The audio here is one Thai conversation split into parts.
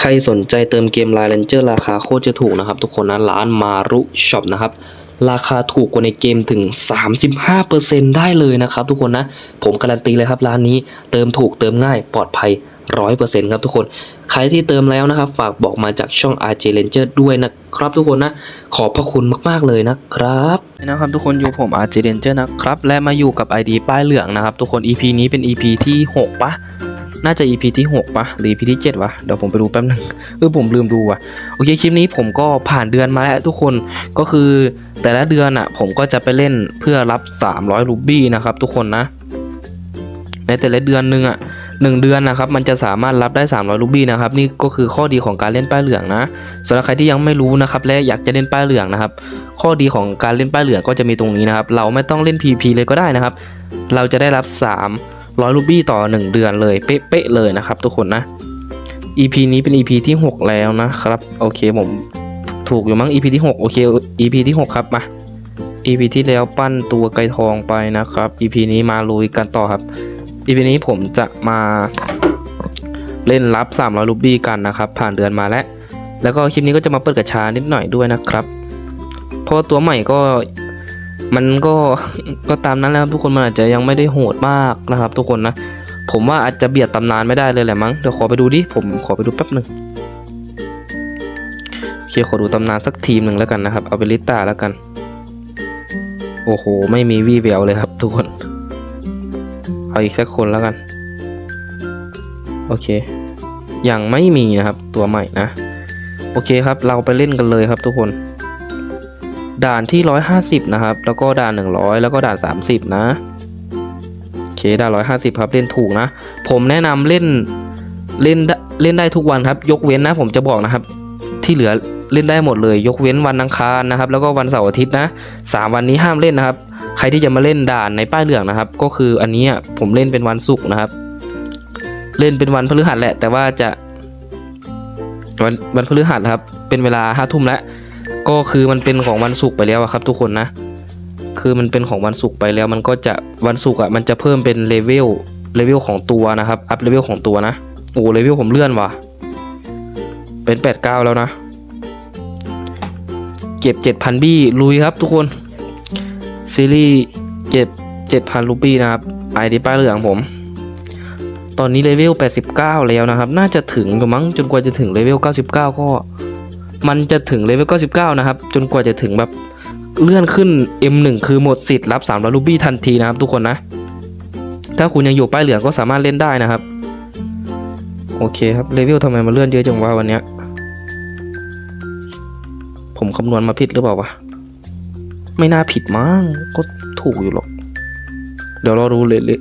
ใครสนใจเติมเกม Line Ranger ราคาโคตรจะถูกนะครับ ทุกคนนะร้านมารุช็อปนะครับราคาถูกกว่าในเกมถึง 35%ได้เลยนะครับทุกคนนะ ผมการันตีเลยครับร้านนี้เติมถูกเติมง่ายปลอดภัย 100%ครับทุกคน ใครที่เติมแล้วนะครับ ฝากบอกมาจากช่อง RJ Ranger ด้วยนะครับทุกคนนะ ขอบพระคุณมาก ๆ เลยนะครับนะครับทุกคนอยู่ผม RJ Ranger นะครับ และมาอยู่กับ ID ป้ายเหลืองนะครับ ทุกคน EP นี้เป็น EP ที่ 6ปะ น่าจะ EP ที่ 6ปะหรือ EP ที่ 7วะเดี๋ยวผมไปดูแป๊บนึงเออผมลืมดูว่ะโอเคคลิปนี้ผมก็ผ่านเดือนมาแล้วทุกคนก็คือแต่ละเดือนอะผมก็จะไปเล่นเพื่อรับ 300รูบี้นะครับทุกคนนะในแต่ละเดือนหนึ่งอะหนึ่งเดือนนะครับมันจะสามารถรับได้ 300รูบี้นะครับนี่ก็คือข้อดีของการเล่นป้ายเหลืองนะสำหรับใครที่ยังไม่รู้นะครับและอยากจะเล่นป้ายเหลืองนะครับ ข้อดีของการเล่นป้ายเหลืองก็จะมีตรงนี้นะครับ เราไม่ต้องเล่น PP เลยก็ได้นะครับ เราจะได้รับ 3 ร้อยลูบี้ต่อ 1 เดือนเลย เป๊ะๆเลยนะครับ ทุกคนนะ EP นี้เป็น EP ที่ 6 แล้วนะครับ โอเคผมถูกอยู่มั้ง EP ที่ 6 โอเค EP ที่ 6 ครับมา EP ที่แล้วปั้นตัวไก่ทองไปนะครับ EP นี้มาลุยกันต่อครับ EP นี้ผมจะมาเล่นรับ300รูบี้กันนะครับ ผ่านเดือนมาแล้ว แล้วก็คลิปนี้ก็จะมาเปิดกระชานิดหน่อยด้วยนะครับ เพราะตัวใหม่ก็ มันก็ก็ตามนั้นแล้วทุกคนมันอาจจะยังไม่ได้โหดมากนะครับ ทุกคนนะผมว่าอาจจะเบียดตำนานไม่ได้เลยแหละมั้งเดี๋ยวขอไปดูดิผมขอไปดูแป๊บหนึ่งโอเคขอดูตำนานสักทีมหนึ่งแล้วกันนะครับเอาเป็นลิต้าแล้วกัน โอ้โห ไม่มีวี่แววเลยครับ ทุกคนเอาอีกสักคนแล้วกัน โอเคยังไม่มีนะครับ ตัวใหม่นะ โอเคครับ เราไปเล่นกันเลยครับทุกคน ด่านที่ 150 นะครับ แล้วก็ด่าน 100 แล้วก็ด่าน 30 นะโอเคด่าน 150 ครับเล่นถูกนะ ผมแนะนำเล่นเล่นได้เล่นได้ทุกวันครับ ยกเว้นนะผมจะบอกนะครับ ที่เหลือเล่นได้หมดเลย ยกเว้นวันอังคารนะครับ แล้วก็วันเสาร์อาทิตย์นะสามวันนี้ห้ามเล่นนะครับ ใครที่จะมาเล่นด่านในป้ายเหลืองนะครับ ก็คืออันนี้ผมเล่นเป็นวันศุกร์นะครับ เล่นเป็นวันพฤหัสแหละ แต่ว่าจะวันวันพฤหัสครับ เป็นเวลาห้าทุ่มแล้ว ก็คือมันเป็นของวันศุกร์ไปแล้วครับ ทุกคนนะ คือมันเป็นของวันศุกร์ไปแล้ว มันก็จะวันศุกร์อะมันจะเพิ่มเป็นเลเวลเลเวลของตัวนะครับ อัพเลเวลของตัวนะ โอ้เลเวลผมเลื่อนว่ะ เป็นแปดเก้าแล้วนะ เก็บเจ็ดพันบี้ลุยครับทุกคน ซีรีส์เก็บเจ็ดพันรูปี้นะครับ ไอดีป้ายเหลืองผม ตอนนี้เลเวล 89 แล้วนะครับ น่าจะถึงมั้งจนกว่าจะถึงเลเวล 99 ก็ มันจะถึงเลเวล99นะครับ จนกว่าจะถึงแบบเลื่อนขึ้น M1 คือหมดสิทธิ์รับ300รูบี้ทันทีนะครับทุกคนนะ ถ้าคุณยังอยู่ป้ายเหลืองก็สามารถเล่นได้นะครับ โอเคครับเลเวลทำไมมันเลื่อนเยอะจังวะวันนี้ผมคำนวณมาผิดหรือเปล่าวะ ไม่น่าผิดมั้งก็ถูกอยู่หรอก เดี๋ยวเราดูเลยเลย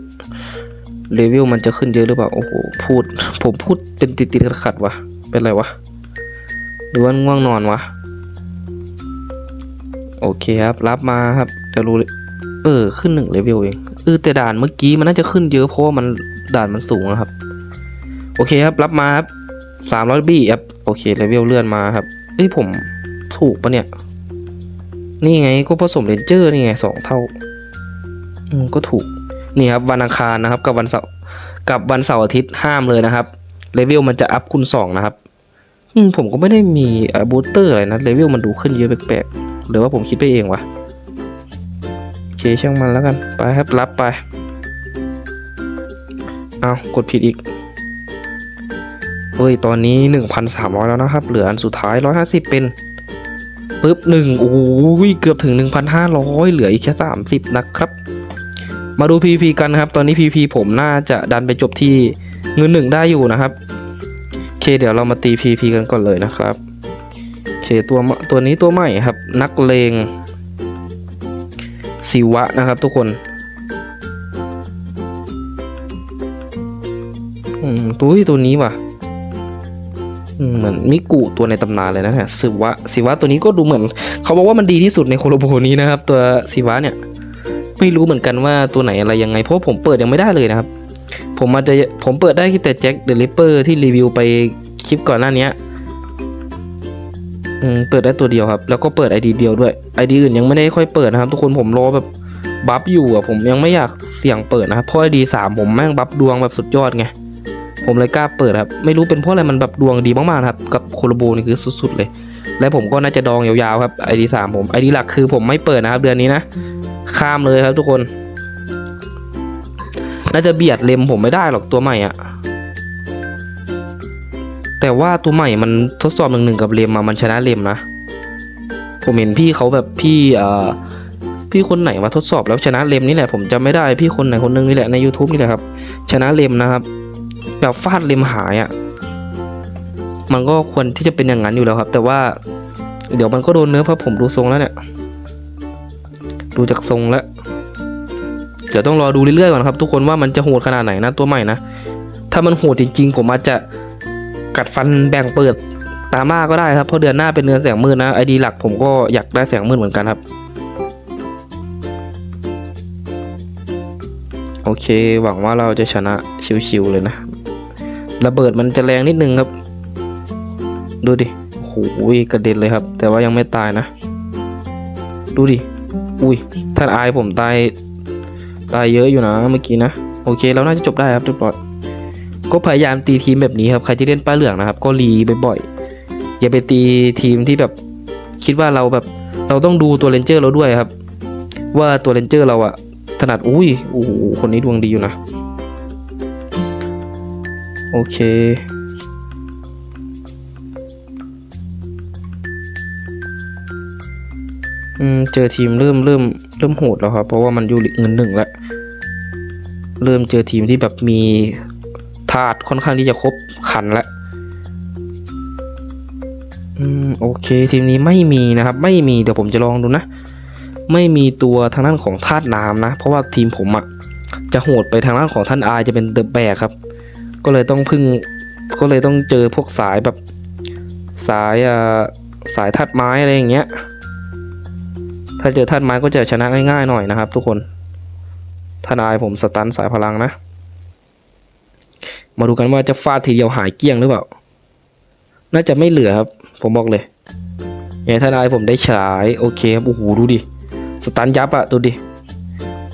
เลเวลมันจะขึ้นเยอะหรือเปล่า โอ้โห พูด ผมพูดเป็นติดติดๆขัดวะเป็นไรวะ หรือว่าง่วงนอนวะ โอเคครับ รับมาครับเดี๋ยวรู้เลยเออ ขึ้นหนึ่งเลเวลเองเออแต่ด่านเมื่อกี้มันน่าจะขึ้นเยอะเพราะว่ามันด่านมันสูงนะครับ โอเคครับ รับมาครับสามร้อยบี้ครับโอเคเลเวลเลื่อนมาครับเอ้ยผมถูกปะเนี่ย นี่ไงก็ผสมเรนเจอร์นี่ไงสองเท่า อืมก็ถูก นี่ครับวันอังคารนะครับ กับวันเสาร์กับวันเสาร์อาทิตย์ห้ามเลยนะครับเลเวลมันจะอัพคูณสองนะครับ อืมผมก็ไม่ได้มีบูสเตอร์อะไรนะเลเวลมันดูขึ้นเยอะแปลกๆหรือว่าผมคิดไปเองวะโอเคช่างมันแล้วกันไปครับรับไปเอากดผิดอีกเฮ้ยตอนนี้ 1,300 แล้วนะครับ เหลืออันสุดท้าย 150 เป็นปึ๊บหนึ่งโอ้ยเกือบถึง 1,500 เหลืออีกแค่ 30 นะครับ มาดู PVP กันครับ ตอนนี้ PVP ผมน่าจะดันไปจบที่เงินหนึ่งได้อยู่นะครับ เคเดี๋ยวเรามาตี PVP กันก่อนเลยนะครับโอเคตัวตัวนี้ตัวใหม่ครับ นักเลงศิวะนะครับทุกคนอืมตัวตัวนี้ว่ะอืมเหมือนมิกุตัวในตำนานเลยนะฮะสิวะสิวะตัวนี้ก็ดูเหมือน เขาบอกว่ามันดีที่สุดในโคโลโบนี้นะครับ ตัวสิวะเนี่ย ไม่รู้เหมือนกันว่าตัวไหนอะไรยังไงเพราะผมเปิดยังไม่ได้เลยนะครับ ผมอาจจะผมเปิดได้แค่แต่แจ็คเดอะลิปเปอร์ที่รีวิวไปคลิปก่อนหน้านี้อืมเปิดได้ตัวเดียวครับ แล้วก็เปิดไอดีเดียวด้วยไอดีอื่นยังไม่ได้ค่อยเปิดนะครับ ทุกคนผมรอแบบบัฟอยู่อะผมยังไม่อยากเสี่ยงเปิดนะครับเพราะไอดีสามผมแม่งบัฟดวงแบบสุดยอดไงผมเลยกล้าเปิดครับ ไม่รู้เป็นเพราะอะไรมันแบบดวงดีมากๆครับ กับโคโลโบนี่คือสุดๆเลย และผมก็น่าจะดองยาวๆครับไอดีสามผมไอดีหลักคือผมไม่เปิดนะครับ เดือนนี้นะ ข้ามเลยครับทุกคน น่าจะเบียดเลมผมไม่ได้หรอกตัวใหม่อะแต่ว่าตัวใหม่มันทดสอบหนึ่งหนึ่งกับเลมมามันชนะเลมนะ ผมเห็นพี่เขาแบบพี่เอ่อพี่คนไหนมาทดสอบแล้วชนะเลมนี่แหละผมจำไม่ได้พี่คนไหนคนนึงนี่แหละใน YouTube นี่แหละครับ ชนะเลมนะครับแบบฟาดเลมหายอะ่ะมันก็ควรที่จะเป็นอย่างนั้นอยู่แล้วครับ แต่ว่าเดี๋ยวมันก็โดนเนื้อเพราะผมดูทรงแล้วเนี่ย ดูจากทรงแล้ว เดี๋ยวต้องรอดูเรื่อยๆก่อนครับ ทุกคนว่ามันจะโหดขนาดไหนนะตัวใหม่นะ ถ้ามันโหดจริงๆผมอาจจะกัดฟันแบ่งเปิดตามาก็ได้ครับเพราะเดือนหน้าเป็นเดือนแสงมืดนะไอดีหลักผมก็อยากได้แสงมืดเหมือนกันครับ โอเค หวังว่าเราจะชนะชิวๆเลยนะ ระเบิดมันจะแรงนิดนึงครับ ดูดิโอ้โหกระเด็นเลยครับ แต่ว่ายังไม่ตายนะ ดูดิ อุ้ยท่านอายผมตาย ตายเยอะอยู่นะเมื่อกี้นะ โอเคเราน่าจะจบได้ครับเรียบร้อยก็พยายามตีทีมแบบนี้ครับใครที่เล่นป้าเหลืองนะครับ ก็รีบ่อยๆอย่าไปตีทีมที่แบบคิดว่าเราแบบเราต้องดูตัวเรนเจอร์เราด้วยครับ ว่าตัวเรนเจอร์เราอะถนัดอุ้ยโอ้โหคนนี้ดวงดีอยู่นะโอเคอืมเจอทีมเริ่มเริ่ม เริ่มโหดแล้วครับ เพราะว่ามันอยู่ลีกเงินหนึ่งแล้ว เริ่มเจอทีมที่แบบมีธาตุค่อนข้างที่จะครบขันแล้วอืมโอเคทีมนี้ไม่มีนะครับ ไม่มีเดี๋ยวผมจะลองดูนะ ไม่มีตัวทางด้านของธาตุน้ำนะ เพราะว่าทีมผมอะจะโหดไปทางด้านของท่านอายจะเป็นเดอะแบกครับ ก็เลยต้องพึ่งก็เลยต้องเจอพวกสายแบบสายอ่าสายธาตุไม้อะไรอย่างเงี้ย ถ้าเจอธาตุไม้ก็จะชนะง่ายๆหน่อยนะครับ ทุกคนทนายผมสตันสายพลังนะ มาดูกันว่าจะฟาดทีเดียวหายเกี้ยงหรือเปล่า น่าจะไม่เหลือครับ ผมบอกเลยอย่างทนายผมได้ฉายโอเคครับโอ้โหดูดิสตันยับอะดูดิ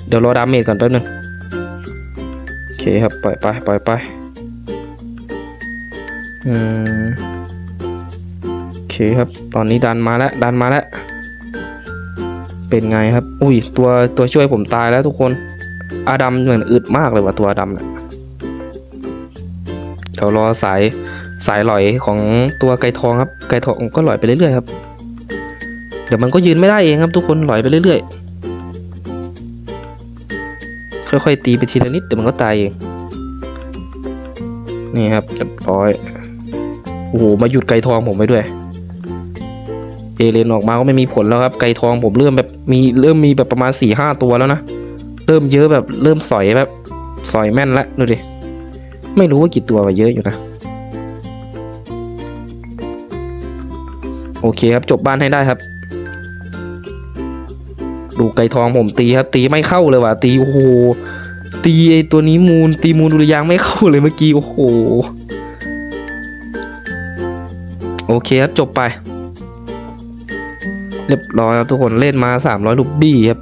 เดี๋ยวรอดาเมจก่อนแป๊บนึงโอเคครับปล่อยไปปล่อยไปอืมโอเคครับ ตอนนี้ดันมาแล้วดันมาแล้ว เป็นไงครับ อุ้ย ตัวตัวช่วยผมตายแล้วทุกคน อาดัมเหมือนอึดมากเลยว่ะตัวอาดัมเนี่ยเดี๋ยวรอสายสายหลอยของตัวไก่ทองครับ ไก่ทองก็หลอยไปเรื่อยๆครับ เดี๋ยวมันก็ยืนไม่ได้เองครับ ทุกคนหลอยไปเรื่อยๆ ค่อยๆตีไปทีละนิดเดี๋ยวมันก็ตายเอง นี่ครับเรียบร้อย โอ้โห มาหยุดไก่ทองผมไปด้วย เอเลนออกมาก็ไม่มีผลแล้วครับไก่ทองผมเริ่มแบบมีเริ่มมีแบบประมาณสี่ห้าตัวแล้วนะเริ่มเยอะแบบเริ่มสอยแบบสอยแม่นแล้วดูดิไม่รู้ว่ากี่ตัวว่าเยอะอยู่นะโอเคครับจบบ้านให้ได้ครับ ดูไก่ทองผมตีครับ ตีไม่เข้าเลยว่ะตีโอ้โหตีไอตัวนี้มูลตีมูลดุริยางไม่เข้าเลยเมื่อกี้โอ้โหโอเคครับจบไป เรียบร้อยครับทุกคนเล่นมา 300ลูกบี้ครับ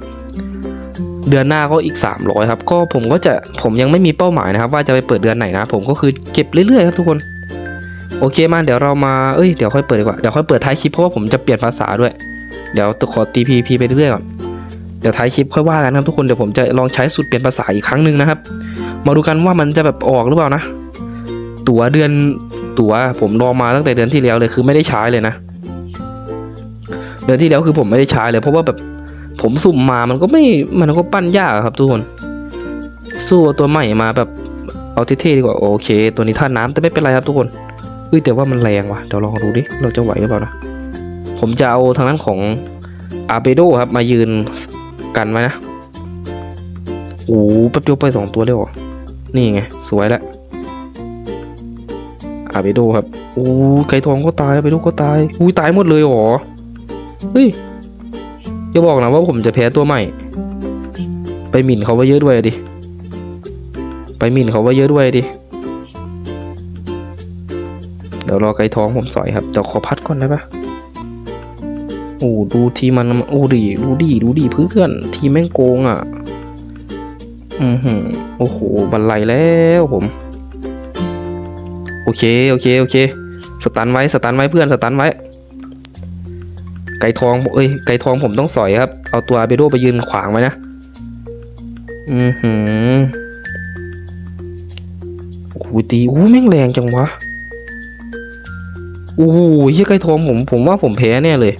เดือนหน้าก็อีก 300 ครับ ก็ผมก็จะผมยังไม่มีเป้าหมายนะครับ ว่าจะไปเปิดเดือนไหนนะผมก็คือเก็บเรื่อยๆครับทุกคน โอเคมาเดี๋ยวเรามาเอ้ยเดี๋ยวค่อยเปิดดีกว่าเดี๋ยวค่อยเปิดท้ายคลิปเพราะว่าผมจะเปลี่ยนภาษาด้วย เดี๋ยวขอตีพีพีไปเรื่อยๆก่อนเดี๋ยวท้ายคลิปค่อยว่ากันครับทุกคนเดี๋ยวผมจะลองใช้สูตรเปลี่ยนภาษาอีกครั้งหนึ่งนะครับ มาดูกันว่ามันจะแบบออกหรือเปล่านะ ตั๋วเดือนตั๋วผมรอมาตั้งแต่เดือนที่แล้วเลยคือไม่ได้ใช้เลยนะ เดือนที่แล้วคือผมไม่ได้ใช้เลย เพราะว่าแบบผมสุ่มมามันก็ไม่มันก็ปั้นยากครับทุกคน สู้ตัวใหม่มาแบบเอาเท่ๆดีกว่าโอเค ตัวนี้ท่าน้ำแต่ไม่เป็นไรครับทุกคนเฮ้ยแต่ว่ามันแรงว่ะเดี๋ยวลองดูดิเราจะไหวหรือเปล่านะผมจะเอาทางนั้นของอาเบโดครับมายืนกันไว้นะโอ้โหแป๊บเดียวไปสองตัวเลยหรอนี่ไงสวยแล้วอาเบโดครับโอ้ไก่ทองก็ตายอาเบโดก็ตายอุ้ยตายหมดเลยหรอ เฮ้ยอย่าบอกนะว่าผมจะแพ้ตัวใหม่ ไปหมิ่นเขาไว้เยอะด้วยดิ ไปหมิ่นเขาไว้เยอะด้วยดิ เดี๋ยวรอไก่ท้องผมสอยครับ เดี๋ยวขอพัดก่อนได้ปะโอ้ดูทีมันโอ้ดีดูดีดูดีเพื่อนทีแม่งโกงอะ อือหือโอ้โหบันไลแล้วผม โอเค โอเค โอเค สตันไว้ สตันไว้เพื่อน สตันไว้ ไก่ทองเอ้ยไก่ทองผมต้องสอยครับ เอาตัวเบโดไปยืนขวางไว้นะ อือหือโอ้โหตีโอ้แม่งแรงจังวะโอ้โหเฮียไก่ทองผมผมว่าผมแพ้แน่เลย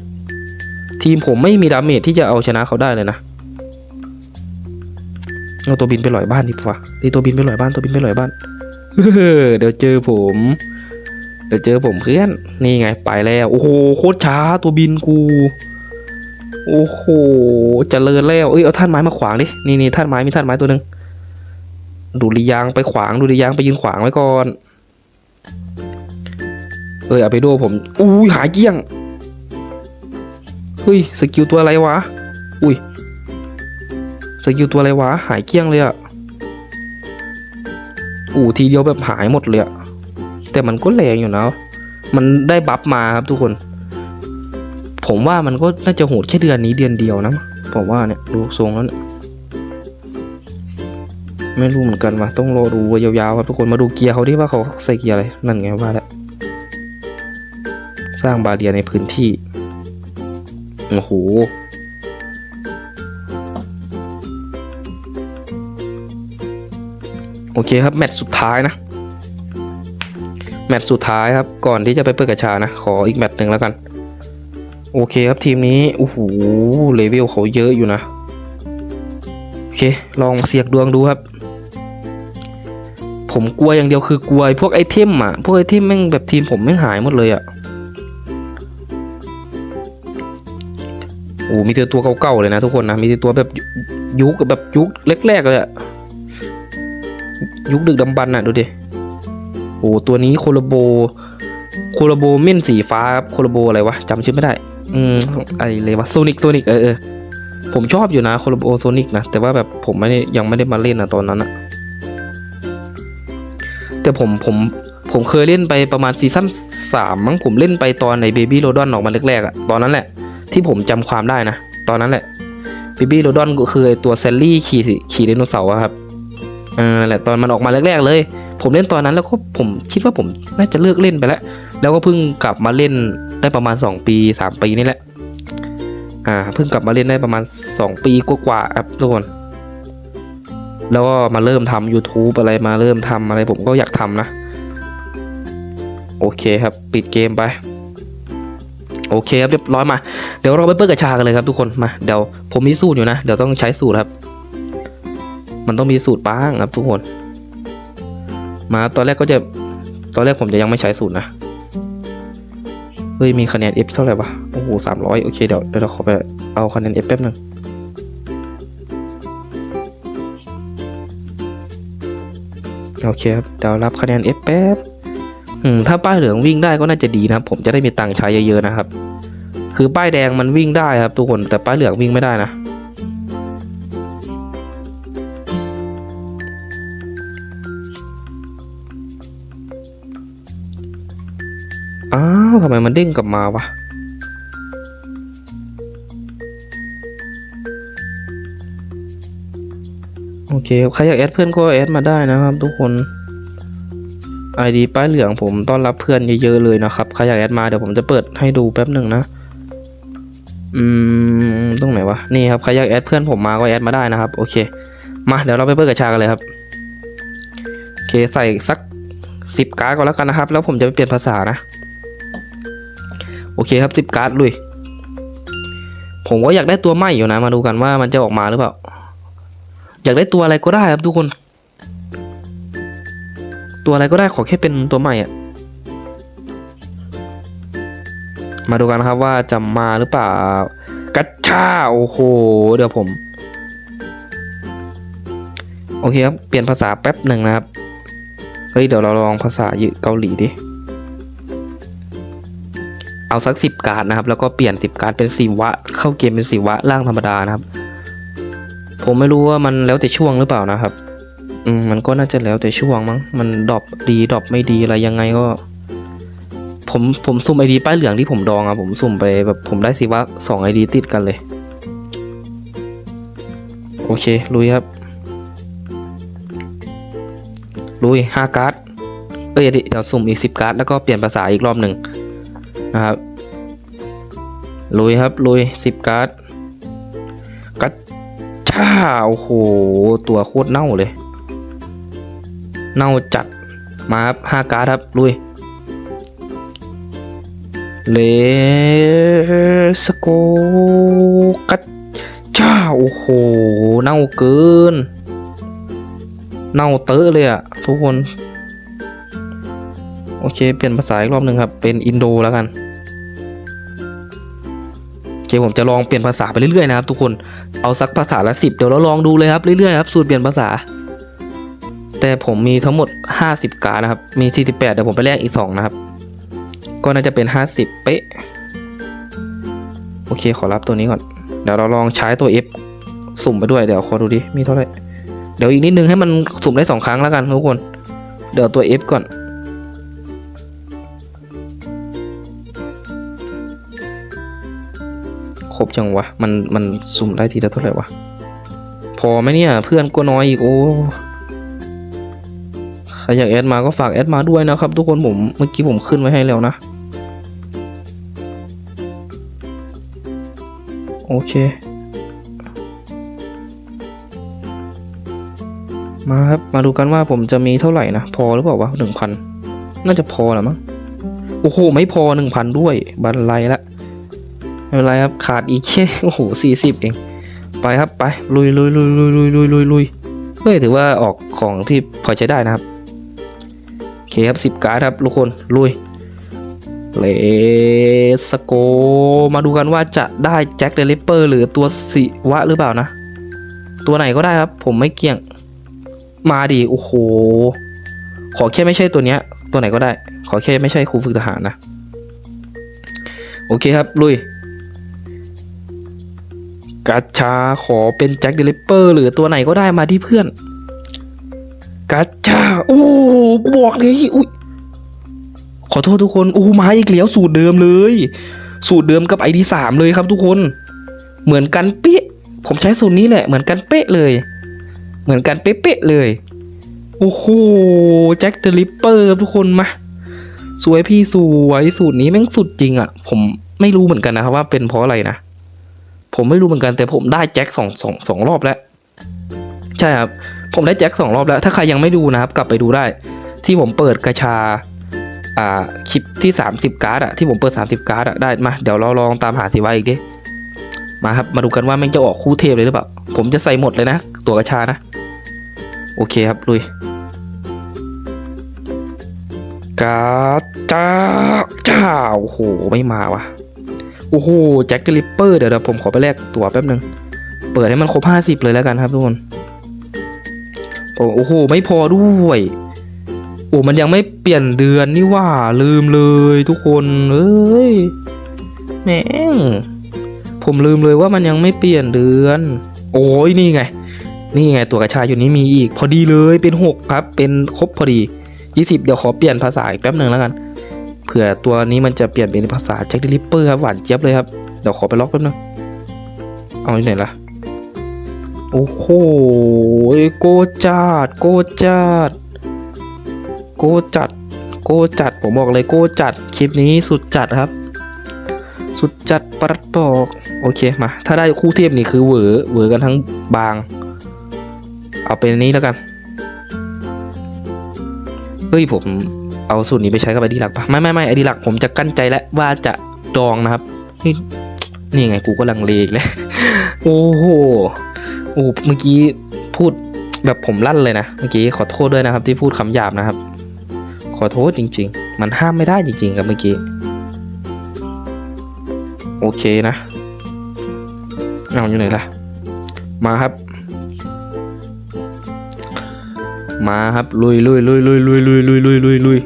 ทีมผมไม่มีดาเมจที่จะเอาชนะเขาได้เลยนะเอาตัวบินไปลอยบ้านดีกว่าตีตัวบินไปลอยบ้านตัวบินไปลอยบ้านเดี๋ยวเจอผม เดี๋ยวเจอผมเพื่อน นี่ไงไปแล้ว โอ้โหโคตรช้าตัวบินกู โอ้โหเจริญแล้ว เอ้ยเอาท่านไม้มาขวางดิ นี่นี่ท่านไม้มีท่านไม้ตัวหนึ่งดูริยางไปขวางดูริยางไปยืนขวางไว้ก่อน เอ้ยเอาไปดูผม อุ้ยหายเกี้ยง เฮ้ยสกิลตัวอะไรวะ อุ้ยสกิลตัวอะไรวะ หายเกี้ยงเลยอะอู้ทีเดียวแบบหายหมดเลยอะ แต่มันก็แรงอยู่นะ มันได้บัฟมาครับทุกคน ผมว่ามันก็น่าจะโหดแค่เดือนนี้เดือนเดียวนะ ผมว่าเนี่ยดูทรงแล้วเนี่ยไม่รู้เหมือนกันว่ะต้องรอดูยาวๆครับทุกคนมาดูเกียร์เขาดิว่าเขาใส่เกียร์อะไร นั่นไงว่าแล้วสร้างบาเรียในพื้นที่ โอ้โหโอเคครับ แมตช์สุดท้ายนะ แมตช์สุดท้ายครับ ก่อนที่จะไปเปิดกระชานะ ขออีกแมตช์หนึ่งแล้วกัน โอเคครับทีมนี้โอ้โหเลเวลเขาเยอะอยู่นะ โอเค ลองเสียกดวงดูครับ ผมกลัวอย่างเดียวคือกลัวพวกไอเทมอะ พวกไอเทมแม่งแบบทีมผมแม่งหายหมดเลยอะโอ้มีแต่ตัวเก่าๆเลยนะทุกคนนะ มีแต่ตัวแบบยุคแบบยุคแรกๆเลยอะยุคดึกดำบรรพ์อะดูดิ โอ้ตัวนี้โคโลโบ โคโลโบเม่นสีฟ้าครับโคโลโบอะไรวะจำชื่อไม่ได้ อืมไอเลยวะโซนิกโซนิกเออเออผมชอบอยู่นะโคโลโบโซนิกนะ แต่ว่าแบบผมไม่ได้ยังไม่ได้มาเล่นนะตอนนั้นอะแต่ผมผมผมเคยเล่นไปประมาณซีซั่นสามมั้งผมเล่นไปตอนในเบบี้โรดอนออกมาแรกๆอะตอนนั้นแหละ ที่ผมจำความได้นะ ตอนนั้นแหละเบบี้โรดอนก็คือตัวแซลลี่ขี่ขี่ไดโนเสาร์ครับ เออนั่นแหละตอนมันออกมาแรกๆเลย ผมเล่นตอนนั้นแล้วก็ผมคิดว่าผมน่าจะเลิกเล่นไปแล้ว แล้วก็เพิ่งกลับมาเล่นได้ประมาณ 2 ปี 3 ปีนี่แหละ อ่าเพิ่งกลับมาเล่นได้ประมาณ 2 ปีกว่าๆครับทุกคน แล้วก็มาเริ่มทำ YouTube อะไรมาเริ่มทำอะไรผมก็อยากทำนะ โอเคครับปิดเกมไปโอเคครับเรียบร้อยมา เดี๋ยวเราไปเปิดกระชากันเลยครับทุกคนมาเดี๋ยวผมมีสูตรอยู่นะ เดี๋ยวต้องใช้สูตรครับ มันต้องมีสูตรบ้างครับทุกคน มาตอนแรกก็จะตอนแรกผมจะยังไม่ใช้สูตรนะเฮ้ยมีคะแนน F เท่าไหร่วะโอ้โหสามร้อยโอเคเดี๋ยวเดี๋ยวเราขอไปเอาคะแนน F แป๊บหนึงโอเคครับเดี๋ยวรับคะแนน F แป๊บอืมถ้าป้ายเหลืองวิ่งได้ก็น่าจะดีนะครับ ผมจะได้มีตังค์ใช้เยอะๆนะครับ คือป้ายแดงมันวิ่งได้ครับทุกคนแต่ป้ายเหลืองวิ่งไม่ได้นะ ทำไมมันเด้งกลับมาวะโอเคใครอยากแอดเพื่อนก็แอดมาได้นะครับ ทุกคน ID ป้ายเหลืองผมต้อนรับเพื่อนเยอะๆเลยนะครับใครอยากแอดมาเดี๋ยวผมจะเปิดให้ดูแป๊บหนึ่งนะ อืมตรงไหนวะนี่ครับใครอยากแอดเพื่อนผมมาก็แอดมาได้นะครับ โอเค มาเดี๋ยวเราไปเปิดกระชากันเลยครับโอเคใส่สักสิบการ์ดก่อนแล้วกันนะครับ แล้วผมจะไปเปลี่ยนภาษานะ โอเคครับสิบการ์ดลุย ผมก็อยากได้ตัวใหม่อยู่นะ มาดูกันว่ามันจะออกมาหรือเปล่า อยากได้ตัวอะไรก็ได้ครับทุกคน ตัวอะไรก็ได้ขอแค่เป็นตัวใหม่อะมาดูกันนะครับว่าจะมาหรือเปล่า กัชชาโอ้โห เดี๋ยวผม โอเคครับ เปลี่ยนภาษาแป๊บหนึ่งนะครับ เฮ้ย เดี๋ยวเราลองภาษาเกาหลีดิ เอาสักสิบการ์ดนะครับ แล้วก็เปลี่ยนสิบการ์ดเป็นสีวะ เข้าเกมเป็นสีวะร่างธรรมดานะครับ ผมไม่รู้ว่ามันแล้วแต่ช่วงหรือเปล่านะครับ อืมมันก็น่าจะแล้วแต่ช่วงมั้ง มันดรอปดีดรอปไม่ดีอะไรยังไงก็ ผมผมสุ่มไอดีป้ายเหลืองที่ผมดองอะผมสุ่มไปแบบผมได้สิวะสองไอดีติดกันเลย โอเคลุยครับลุยห้าการ์ดเอ้ยเดี๋ยวสุ่มอีกสิบการ์ดแล้วก็เปลี่ยนภาษาอีกรอบหนึ่ง นะครับลุยครับลุยสิบการ์ดกัดจ้าโอ้โห ตัวโคตรเน่าเลย เน่าจัดมาครับห้าการ์ดครับลุยเลสโกกัดจ้าโอ้โห เน่าเกิน เน่าเตอะเลยอะทุกคน โอเค เปลี่ยนภาษาอีกรอบหนึ่งครับ เป็นอินโดแล้วกันโอเคผมจะลองเปลี่ยนภาษาไปเรื่อยๆนะครับทุกคนเอาสักภาษาละสิบเดี๋ยวเราลองดูเลยครับเรื่อยๆครับสูตรเปลี่ยนภาษา แต่ผมมีทั้งหมด 50 กานะครับ มี 48 เดี๋ยวผมไปแลกอีก 2 นะครับ ก็น่าจะเป็น 50 เป๊ะ โอเคขอรับตัวนี้ก่อน เดี๋ยวเราลองใช้ตัว F สุ่มไปด้วยเดี๋ยวขอดูดิมีเท่าไหร่เดี๋ยวอีกนิดนึงให้มันสุ่มได้ 2 ครั้งแล้วกันทุกคน เดี๋ยวตัว F ก่อน จังวะ มันมันสุ่มได้ทีละเท่าไหร่วะ พอไหมเนี่ยเพื่อนก็น้อยอีกโอ้ใครอยากแอดมาก็ฝากแอดมาด้วยนะครับ ทุกคนผมเมื่อกี้ผมขึ้นไว้ให้แล้วนะ โอเค มาครับ มาดูกันว่าผมจะมีเท่าไหร่นะ พอหรือเปล่าวะหนึ่งพันน่าจะพอแหละมั้งโอ้โห ไม่พอหนึ่งพันด้วย บันไลละ ไม่เป็นไรครับขาดอีกแค่โอ้โหสี่สิบเอง ไปครับไปลุยลุยลุยลุยลุยลุยลุยลุยเฮ้ยถือว่าออกของที่พอใช้ได้นะครับโอเคครับสิบการ์ดครับทุกคนลุยเลสโก มาดูกันว่าจะได้แจ็คเดลิเปอร์หรือตัวสิวะหรือเปล่านะ ตัวไหนก็ได้ครับ ผมไม่เกี่ยง มาดิโอ้โห ขอแค่ไม่ใช่ตัวเนี้ย ตัวไหนก็ได้ ขอแค่ไม่ใช่ครูฝึกทหารนะ โอเคครับ ลุย กาชาขอเป็นแจ็คเดลิเปอร์หรือตัวไหนก็ได้มาที่เพื่อนกาชาโอ้กูบอกเลยอุ้ยขอโทษทุกคนโอ้มาอีกแล้วสูตรเดิมเลย สูตรเดิมกับไอดีสามเลยครับทุกคน เหมือนกันเป๊ะผมใช้สูตรนี้แหละเหมือนกันเป๊ะเลย เหมือนกันเป๊ะเลยโอ้โหแจ็คเดลิเปอร์ทุกคนมาสวยพี่สวยสูตรนี้แม่งสุดจริงอะ่ะ ผมไม่รู้เหมือนกันนะครับว่าเป็นเพราะอะไรนะ ผมไม่รู้เหมือนกันแต่ผมได้แจ็คสองสองสองรอบแล้ว ใช่ครับ ผมได้แจ็คสองรอบแล้ว ถ้าใครยังไม่ดูนะครับ กลับไปดูได้ ที่ผมเปิดกระชาอ่าคลิปที่ 30 การ์ดอะที่ผมเปิด 30 การ์ดอะได้มาเดี๋ยวเราลองตามหาสิว่าอีกดิมาครับมาดูกันว่าแม่งจะออกคู่เทพเลยหรือเปล่าผมจะใส่หมดเลยนะ ตัวกระชานะ โอเคครับลุยกาจ้าจ้าโอ้โหไม่มาวะ โอ้โหแจ็คเดลิปเปอร์เดี๋ยวเดี๋ยวผมขอไปแลกตั๋วแป๊บนึง เปิดให้มันครบห้าสิบเลยแล้วกันครับทุกคนโอ้โห ไม่พอด้วย โอ้มันยังไม่เปลี่ยนเดือนนี่ว่าลืมเลยทุกคนเอ้ยแม่งผมลืมเลยว่ามันยังไม่เปลี่ยนเดือน โอ้ยนี่ไง นี่ไงตัวกระชายอยู่นี้มีอีก พอดีเลยเป็นหกครับ เป็นครบพอดียี่สิบเดี๋ยวขอเปลี่ยนภาษาอีกแป๊บหนึ่งแล้วกัน ผื่อตัวนี้มันจะเปลี่ยนเป็นภาษาแจ็คดิลิปเปอร์ครับหวานเจี๊ยบเลยครับ เดี๋ยวขอไปล็อกแป๊บนึงเอาที่ไหนล่ะ โอ้โหโกจัดโกจัดโกจัดโกจัดผมบอกเลยโกจัดคลิปนี้สุดจัดครับ สุดจัดประปอกโอเคมาถ้าได้คู่เทียบนี่คือเหวอเหวอกันทั้งบาง เอาเป็นนี้แล้วกันเฮ้ยผม เอาสูตรนี้ไปใช้กับไอดีหลักปะไม่ไม่ไม่ไอดีหลักผมจะกั้นใจแล้วว่าจะดองนะครับ นี่นี่ไงกูก็ลังเลอีกแล้วโอ้โหโอ้เมื่อกี้พูดแบบผมลั่นเลยนะเมื่อกี้ขอโทษด้วยนะครับ ที่พูดคำหยาบนะครับ ขอโทษจริง ๆ มันห้ามไม่ได้จริงๆครับเมื่อกี้โอเคนะเอาอยู่ไหนล่ะ มาครับ มาครับลุยลุยลุยลุยลุยลุยลุยลุยลุย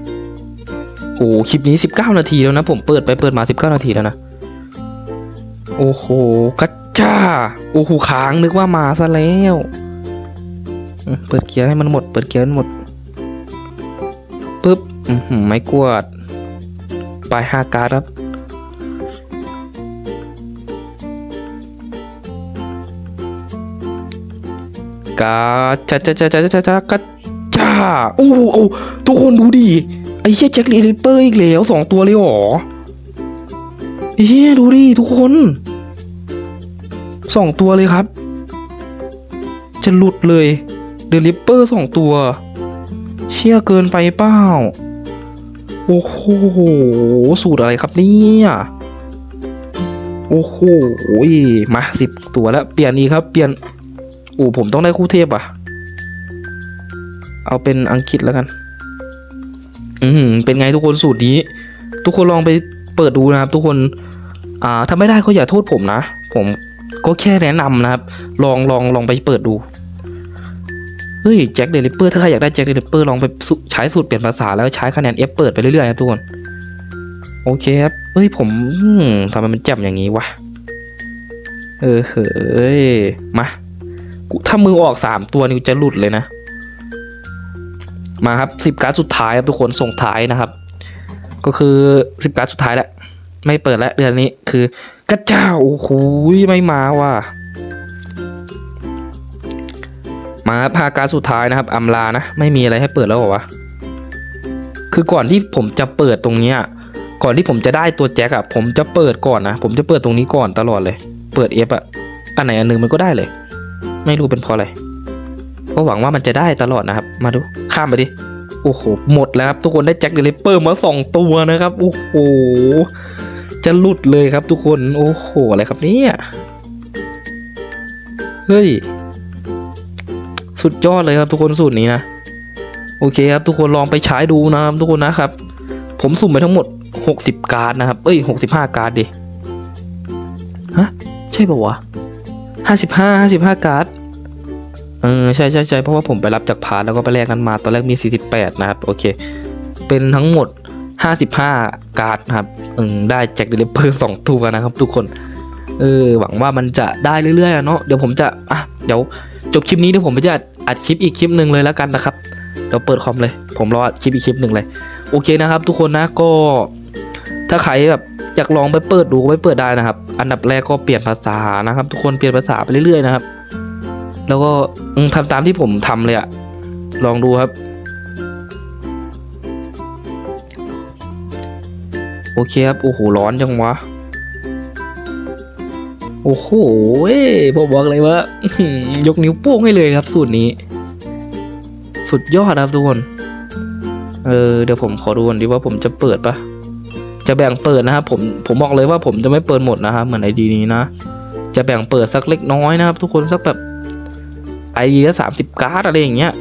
ลุยโอ้คลิปนี้ 19 นาทีแล้วนะผมเปิดไปเปิดมา 19 นาทีแล้วนะ โอ้โหกัจจ้า โอ้โหค้างนึกว่ามาซะแล้วเปิดเกียร์ให้มันหมด เปิดเกียร์ให้มันหมดปึ๊บไม่กวาดไปห้าการ์ดครับกาจ้าจ้าจ้าจ้าจ้าจ้ากัจจ้าโอ้โหทุกคนดูดิ ไอ้เหี้ยแจ็คลีริปเปอร์อีกแล้วสองตัวเลยหรอไอ้เหี้ยดูดิทุกคนสองตัวเลยครับ จะหลุดเลยเดลิปเปอร์สองตัว เชี่ยเกินไปเปล่าโอ้โหสูตรอะไรครับเนี่ยโอ้โหมาสิบตัวแล้วเปลี่ยนอีกครับ เปลี่ยนโอ้ผมต้องได้คู่เทพอะ เอาเป็นอังกฤษแล้วกัน อืมเป็นไงทุกคนสูตรนี้ ทุกคนลองไปเปิดดูนะครับ ทุกคนอ่าถ้าไม่ได้ก็อย่าโทษผมนะ ผมก็แค่แนะนำนะครับ ลองลองลองไปเปิดดูเฮ้ยแจ็คเดลิเปอร์ถ้าใครอยากได้แจ็คเดลิเปอร์ลองไปใช้สูตรเปลี่ยนภาษาแล้วใช้คะแนน F เปิดไปเรื่อยๆครับทุกคนโอเคครับเฮ้ยผมทำไมมันแจ่มอย่างนี้วะเออเฮ้ยมาถ้ามือออกสามตัวนี่จะหลุดเลยนะ มาครับสิบการ์ดสุดท้ายครับทุกคนส่งท้ายนะครับ ก็คือสิบการ์ดสุดท้ายแล้วไม่เปิดแล้วเดือนนี้คือกระเจ้าโอ้โหไม่มาว่ะมาพาการดสุดท้ายนะครับอำลานะไม่มีอะไรให้เปิดแล้วเหรอวะคือก่อนที่ผมจะเปิดตรงเนี้ยก่อนที่ผมจะได้ตัวแจ็คอะผมจะเปิดก่อนนะผมจะเปิดตรงนี้ก่อนตลอดเลย เปิดเอฟอะอันไหนอันหนึ่งมันก็ได้เลย ไม่รู้เป็นเพราะอะไร ก็หวังว่ามันจะได้ตลอดนะครับ มาดูข้ามไปดิ โอ้โห หมดแล้วครับ ทุกคนได้แจ็คเดลิเปอร์มาสองตัวนะครับ โอ้โห จะหลุดเลยครับทุกคน โอ้โห อะไรครับเนี่ย เฮ้ย สุดยอดเลยครับทุกคนสูตรนี้นะ โอเคครับทุกคนลองไปใช้ดูนะครับทุกคนนะครับ ผมสุ่มไปทั้งหมด 60 การ์ดนะครับ เอ้ย 65 การ์ดดิ ฮะ ใช่ป่าวะ 55 55 การ์ด เออใช่ใช่ใช่เพราะว่าผมไปรับจากพาร์ทแล้วก็ไปแลกกันมาตอนแรกมี 48 นะครับ โอเค เป็นทั้งหมด 55 การ์ดนะครับเอืมได้แจ็คเดลิเปอร์สองตัวนะครับ ทุกคนเออหวังว่ามันจะได้เรื่อยๆอะเนาะเดี๋ยวผมจะอะเดี๋ยวจบคลิปนี้เดี๋ยวผมจะอัดคลิปอีกคลิปหนึ่งเลยแล้วกันนะครับเดี๋ยวเปิดคอมเลย ผมรออัดคลิปอีกคลิปหนึ่งเลย โอเคนะครับ ทุกคนนะก็ ถ้าใครแบบอยากลองไปเปิดดูก็ไปเปิดได้นะครับ อันดับแรกก็เปลี่ยนภาษานะครับ ทุกคนเปลี่ยนภาษาไปเรื่อยๆนะครับ แล้วก็ทำตามที่ผมทำเลยอะลองดูครับ โอเคครับ โอ้โห ร้อนจังวะ โอ้โหเว้ยผมบอกเลยว่ายกนิ้วโป้งให้เลยครับ สูตรนี้ สุดยอดครับทุกคน เออ เดี๋ยวผมขอดูก่อนดีว่าผมจะเปิดปะจะแบ่งเปิดนะครับผมผมบอกเลยว่าผมจะไม่เปิดหมดนะครับเหมือนไอดีนี้นะ จะแบ่งเปิดสักเล็กน้อยนะครับ ทุกคนสักแบบ ไอเดีละสามสิบการ์ดอะไรอย่างเงี้ย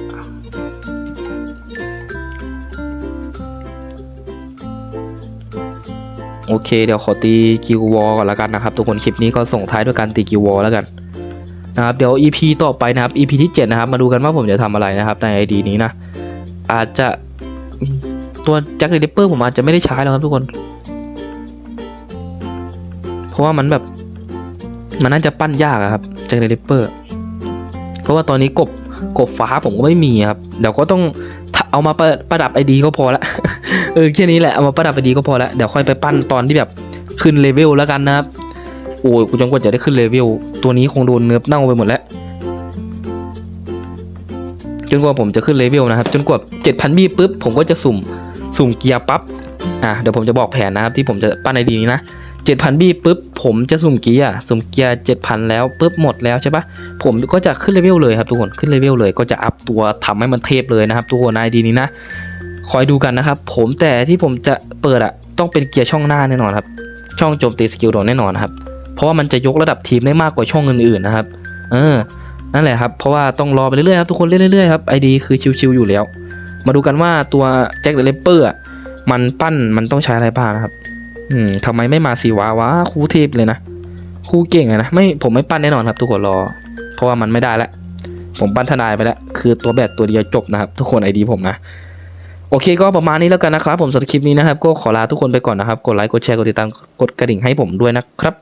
โอเคเดี๋ยวขอตีกิววอลก่อนละกันนะครับทุกคนคลิปนี้ก็ส่งท้ายด้วยการตีกิววอลแล้วกันนะครับเดี๋ยว EP ต่อไปนะครับ EP ที่ 7 นะครับ มาดูกันว่าผมจะทำอะไรนะครับใน ID นี้นะ อาจจะตัวแจ็คเดลิเปอร์ผมอาจจะไม่ได้ใช้แล้วครับทุกคน เพราะว่ามันแบบ มันน่าจะปั้นยากครับแจ็คเดลิเปอร์ ราะว่าตอนนี้กบกบฟ้าผมก็ไม่มีครับเดี๋ยวก็ต้องเอามาประประดับไอดีก็พอละเออแค่นี้แหละเอามาประดับไปดีก็พอล้วเดี๋ยวค่อยไปปั้นตอนที่แบบขึ้นเลเวลแล้วกันนะครับโอ้ยกูจงกว่าจะได้ขึ้นเลเวลตัวนี้คงโดนเนื้อเน่าไปหมดแล้วจนกว่าผมจะขึ้นเลเวลนะครับ จนกว่า 7,000บีปุ๊บผมก็จะสุ่มสุ่มเกียร์ปั๊บอะเดี๋ยวผมจะบอกแผนนะครับที่ผมจะปั้นไอดีนี้นะ 7,000บีปุ๊บผมจะสุ่มเกียร์สุ่มเกียร์7,000 แล้วปุ๊บหมดแล้วใช่ปะผมก็จะขึ้นเลเวลเลยครับทุกคนขึ้นเลเวลเลยก็จะอัพตัวทำให้มันเทพเลยนะครับ ทุกคนไอดีนี้นะคอยดูกันนะครับ ผมแต่ที่ผมจะเปิดอะต้องเป็นเกียร์ช่องหน้าแน่นอนครับ ช่องโจมตีสกิลโดนแน่นอนครับ เพราะว่ามันจะยกระดับทีมได้มากกว่าช่องอื่นๆนะครับ เออ นั่นแหละครับ เพราะว่าต้องรอไปเรื่อยๆครับทุกคนเรื่อยๆครับไอดีคือชิวๆอยู่แล้ว มาดูกันว่าตัวแจ็คเดลเปอร์มันปั้นมันต้องใช้อะไรบ้างนะครับ อืมทำไมไม่มาสีวาวะคู่เทพเลยนะคู่เก่งเลยนะไม่ผมไม่ปั้นแน่นอนครับ ทุกคนรอ เพราะว่ามันไม่ได้แล้วผมปั้นทนายไปแล้วคือตัวแบบตัวเดียวจบนะครับ ทุกคนไอดีผมนะโอเคก็ประมาณนี้แล้วกันนะครับ ผมสำหรับคลิปนี้นะครับ ก็ขอลาทุกคนไปก่อนนะครับ กดไลค์กดแชร์กดติดตามกดกระดิ่งให้ผมด้วยนะครับ